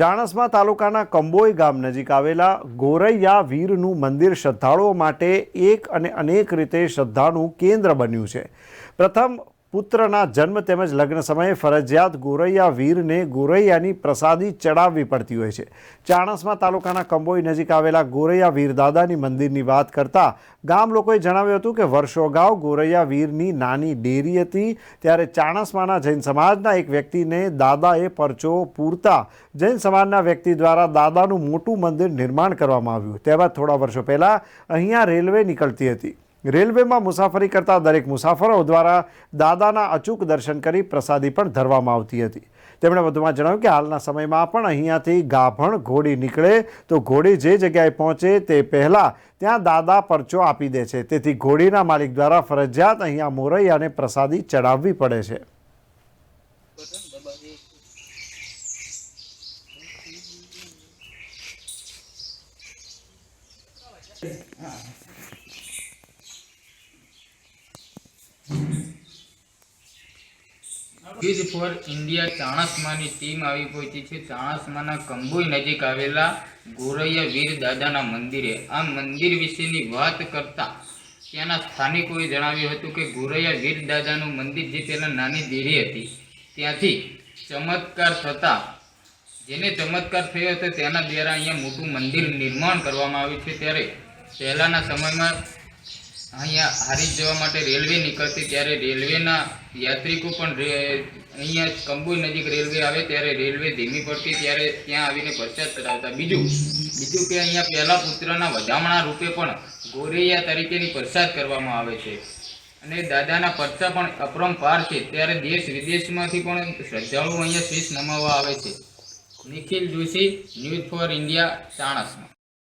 ચાણસ્મા તાલુકાના કંબોઈ ગામ નજીક આવેલા ગોરૈયા વીરનું મંદિર શ્રદ્ધાળુઓ માટે એક અને અનેક રીતે શ્રદ્ધાનું કેન્દ્ર બન્યું છે. પ્રથમ પુત્રના જન્મ તેમજ લગ્ન સમયે ફરજિયાત ગોરૈયા વીરને ગોરૈયાની પ્રસાદી ચડાવવી પડતી હોય છે. ચાણસમા તાલુકાના કંબોઈ નજીક આવેલા ગોરૈયા વીર દાદાની મંદિરની વાત કરતા ગામ લોકોએ જણાવ્યું હતું કે વર્ષો અગાઉ ગોરૈયા વીરની નાની ડેરી હતી. ત્યારે ચાણસમાના જૈન સમાજના એક વ્યક્તિને દાદાએ પરચો પૂરતા જૈન સમાજના વ્યક્તિ દ્વારા દાદાનું મોટું મંદિર નિર્માણ કરવામાં આવ્યું. ત્યારબાદ થોડા વર્ષો પહેલાં અહીંયા રેલવે નીકળતી હતી. રેલવેમાં મુસાફરી કરતા દરેક મુસાફરો દ્વારા દાદાના અચૂક દર્શન કરી પ્રસાદી પણ ધરવામાં આવતી હતી. તેમણે વધુમાં જણાવ્યું કે હાલના સમયમાં પણ અહીંયાથી ગાભણ ઘોડી નીકળે તો ઘોડી જે જગ્યાએ પહોંચે તે પહેલાં ત્યાં દાદા પરચો આપી દે છે. તેથી ઘોડીના માલિક દ્વારા ફરજિયાત અહીંયા મોરૈયાને પ્રસાદી ચડાવવી પડે છે. ફોર ઇન્ડિયા ચાણસમાની ટીમ આવી પહોંચી છે ચાણસમાના કંબોઈ નજીક આવેલા ગોરૈયા વીર દાદાના મંદિરે. આ મંદિર વિશેની વાત કરતા ત્યાંના સ્થાનિકોએ જણાવ્યું હતું કે ગોરૈયા વીર દાદાનું મંદિર જે પહેલાં નાની દેરી હતી. ત્યાંથી ચમત્કાર થતાં જેને ચમત્કાર થયો હતો તેના દ્વારા અહીંયા મોટું મંદિર નિર્માણ કરવામાં આવ્યું છે. ત્યારે પહેલાંના સમયમાં અહીંયા હારીજ જવા માટે રેલવે નીકળતી, ત્યારે રેલવેના યાત્રિકો પણ અહીંયા કંબોઈ નજીક રેલવે આવે, ત્યારે રેલવે ધીમી પડતી, ત્યારે ત્યાં આવીને પ્રસાદ કરાવતા બીજું બીજું કે અહીંયા પહેલા પુત્રના વધામણા રૂપે પણ ગોરૈયા તરીકેની પ્રસાદ કરવામાં આવે છે. અને દાદાના પરચા પણ અપરંપાર છે, ત્યારે દેશ વિદેશમાંથી પણ શ્રદ્ધાળુઓ અહીંયા શીશ નમાવવા આવે છે. Nikhil Joshi, news for India ચાણસમાં